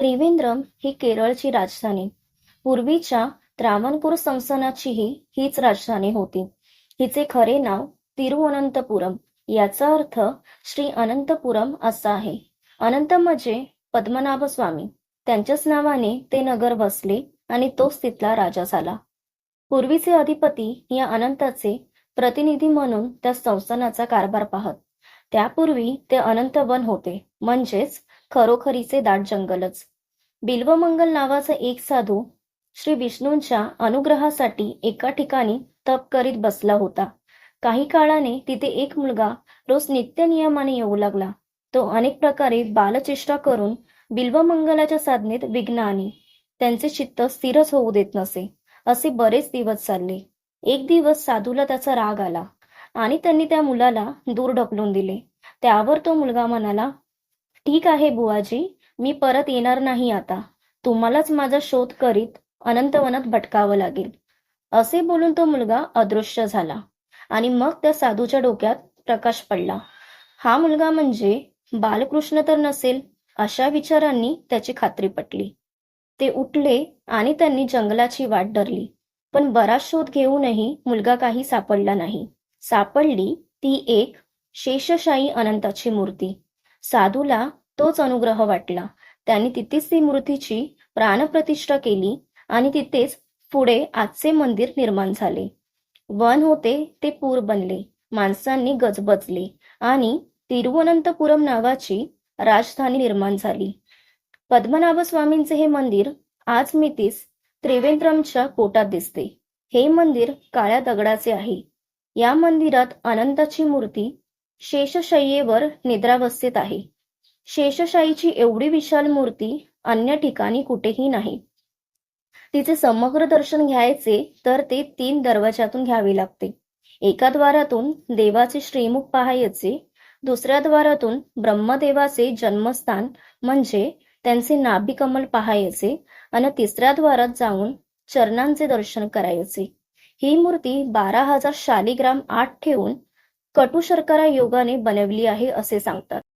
त्रिवेंद्रम ही केरळची राजधानी. पूर्वीच्या त्रावणकोर संस्थानाचीही हीच राजधानी होती. हिचे खरे नाव तिरुअनंतपुरम याचा अर्थ श्री अनंतपुरम असा आहे. अनंत म्हणजे पद्मनाभ स्वामी. त्यांच्याच नावाने ते नगर वसले आणि तोच तिथला राजा झाला. पूर्वीचे अधिपती या अनंताचे प्रतिनिधी म्हणून त्या संस्थानाचा कारभार पाहत. त्यापूर्वी ते अनंतवन होते. म्हणजेच खरोखरीचे दाट जंगलच. बिल्वमंगल नावाचा एक साधू श्री विष्णूंच्या अनुग्रहासाठी एका ठिकाणी तप करीत बसला होता. काही काळाने तिथे एक मुलगा रोज नित्य नियमाने येऊ लागला. तो अनेक प्रकारे बालचेष्टा करून बिल्वमंगलाच्या साधनेत विघ्न आणि त्यांचे चित्त स्थिरच होऊ देत नसे असे बरेच दिवस चालले. एक दिवस साधूला त्याचा राग आला आणि त्यांनी त्या मुलाला दूर ढकलून दिले. त्यावर तो मुलगा म्हणाला ठीक आहे बुवाजी मी परत येणार नाही आता. तुम्हालाच माझा शोध करीत अनंतवनात भटकावं लागेल. असे बोलून तो मुलगा अदृश्य झाला आणि मग त्या साधूच्या डोक्यात प्रकाश पडला. हा मुलगा म्हणजे बालकृष्ण तर नसेल अशा विचारांनी त्याची खात्री पटली. ते उठले आणि त्यांनी जंगलाची वाट धरली. पण बराच शोध घेऊनही मुलगा काही सापडला नाही. सापडली ती एक शेषशाही अनंताची मूर्ती. साधूला तोच अनुग्रह वाटला. त्यांनी तिथेच ती मूर्तीची प्राणप्रतिष्ठा केली आणि तिथेच पुढे आजचे मंदिर निर्माण झाले. वन होते ते पूर बनले. माणसांनी गजबजले आणि तिरुवनंतपुरम नावाची राजधानी निर्माण झाली. पद्मनाभ स्वामींचे हे मंदिर आज मितीस त्रिवेंद्रमच्या पोटात दिसते. हे मंदिर काळ्या दगडाचे आहे. या मंदिरात अनंताची मूर्ती शेषशय्येवर निद्रावस्थेत आहे. शेषशाहीची एवढी विशाल मूर्ती अन्य ठिकाणी कुठेही नाही. तिचे समग्र दर्शन घ्यायचे तर ते तीन दरवाजातून घ्यावे लागते. एका द्वारातून देवाचे श्रीमुख पाहायचे दुसऱ्या द्वारातून ब्रह्मदेवाचे जन्मस्थान म्हणजे त्यांचे नाभिकमल पाहायचे आणि तिसऱ्या द्वारात जाऊन चरणांचे दर्शन करायचे. ही मूर्ती बारा हजार शालिग्राम आठ ठेवून कटू शर्करा योगाने बनवली आहे असे सांगतात.